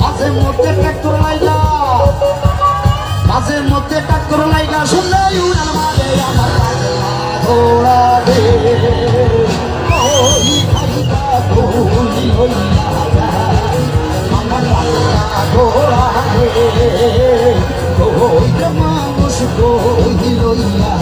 মাঝে মধ্যে ট্রাক্টর লাইলা, মাঝে মধ্যে ট্রাক্টর লাইলা শুনলে উড়াল মারে আমার ঘোড়া রে, ওই খাইকা কই হইয়া আমার ঘোড়া রে ওই মানুষ কই লইয়া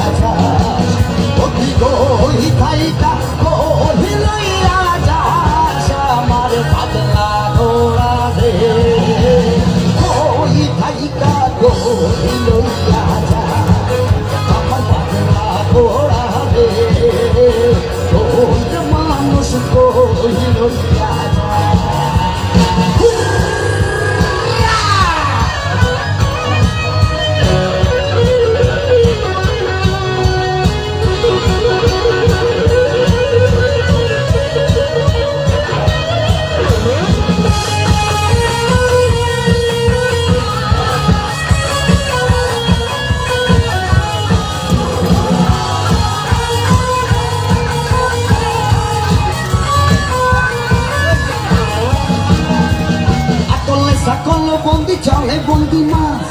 বন্দি চলে বন্দি মাছ।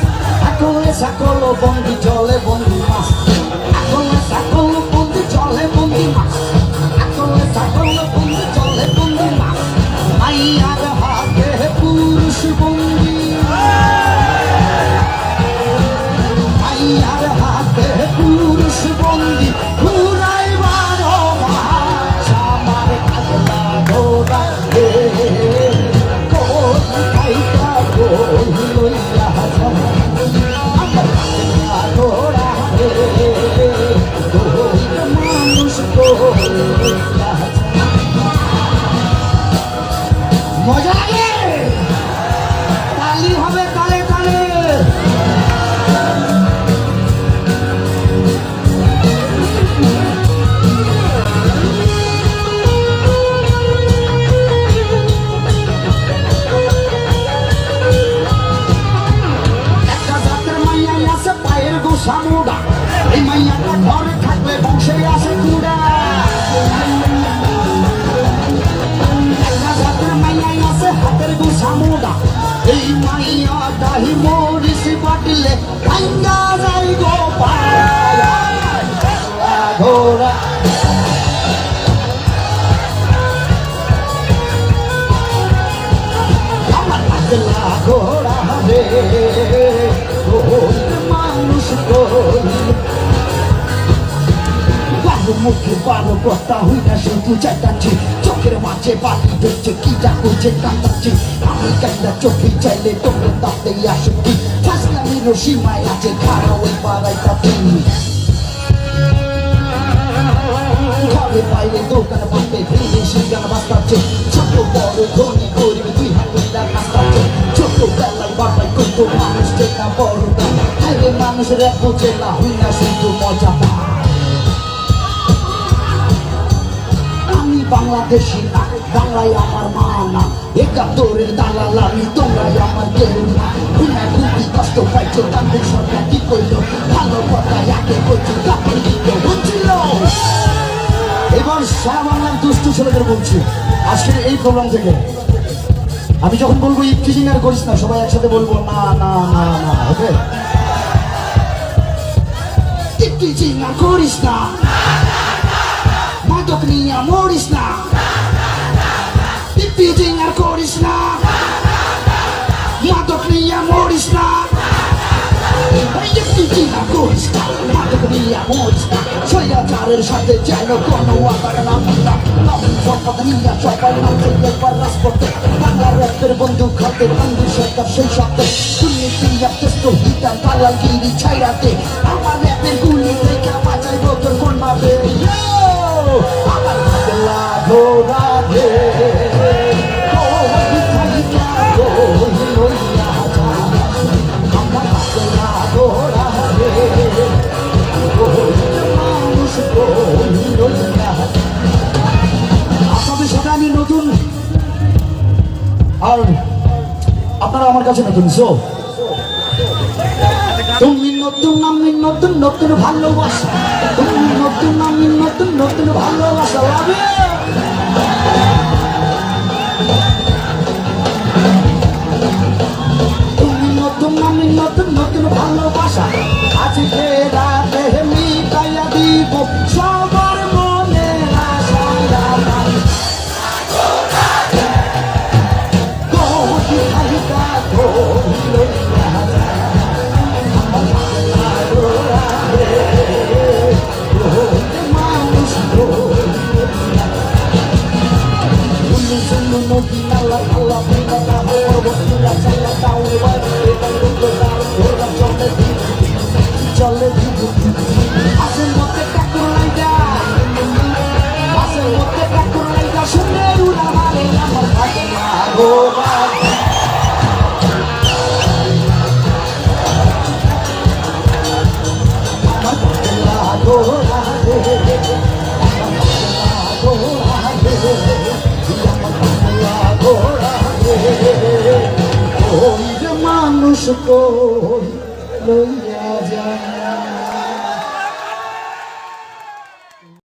আকলে সাকল বন্দি চলে বন্দি মাছ। আকলে সাকল বন্দি চলে বন্দি মাছ। আকলে সাকল বন্দি চলে বন্দি মাছ। মাইয়ার মজা লাগে। তালি একটা জাতের মাইয়া পায়ের গোসা মোড়া। হাতের গোসা মোড়া। এই মাইয়া দাহি মরিস বাটলে ভাঙ্গা যাই গো ঘোড়া আমার পাগলা ঘোড়া রে মানুষ কই মুখে বারো কথা হই না শুধু চেটাচ্ছি চোখের মাঝে বাড়ি ধরছে কি যা করছে কাঁদাচ্ছি আমি কান্দা চোখে চাইলে তোমরা তাতে আসো কি ফাসলামির সীমায় আছে খারাপ ওই পাড়ায় তাতে। ঘরে বাইরে দোকান বাঁধতে ভেঙে সিঙ্গান বাস্তাচ্ছে ছোট বড় ধনী গরিব দুই হাত মিলা কাস্তাচ্ছে ছোট বেলায় বাবাই কত মানুষ চেনা বড় না। হাইরে মানুষ, রে বোঝে না হই না শুধু মজা পায় বাংলাদেশি না, বাংলায় আমার মা না। একাত্তরের দালাল আমি, তোমরাই আমার কেউ না। খুনা খুবই কষ্ট পাইছো, তাদের সরকার কি করল? ভালো কথা একে করছ কাপড় দিল বুঝছিল? এবার সারা বাংলার দুষ্টু ছেলেদের বলছি। আজকের এই প্রোগ্রাম থেকে। আমি যখন বলব ইফটিজিং আর করিস না, সবাই একসাথে বলব, না না না না, ওকে? ইফটিজিং আর করিস না। মরিস না ইফটিজিং আর করিস না মাদক নিয়ে মরিস না ইফটিজিং আর করিস না মাদক নিয়ে মরিস না স্বৈরাচারের সাথে যেন কোনো আবার নাম না নাম সম্পদ নিয়ে সবাই নামছে একবার রাজপথে বাংলা র্যাপের বন্ধু খাতে বন্ধু সরকার সেই সাথে দুর্নীতি চেষ্ট হিটার দালালগিরি ছাইরাতে পাগলা ঘোড়া রে ওই খাইকা কই আমার কই লইয়া যায় আপনাদের সাথে আমি নতুন আর আপনারা নতুন সো তুমি নতুন আমি নতুন নতুন ভালোবাসা তুমি নতুন আমি নতুন নতুন ভালোবাসা। আজকে রাতে মিট Ulu মানুষ কই লইয়া যায়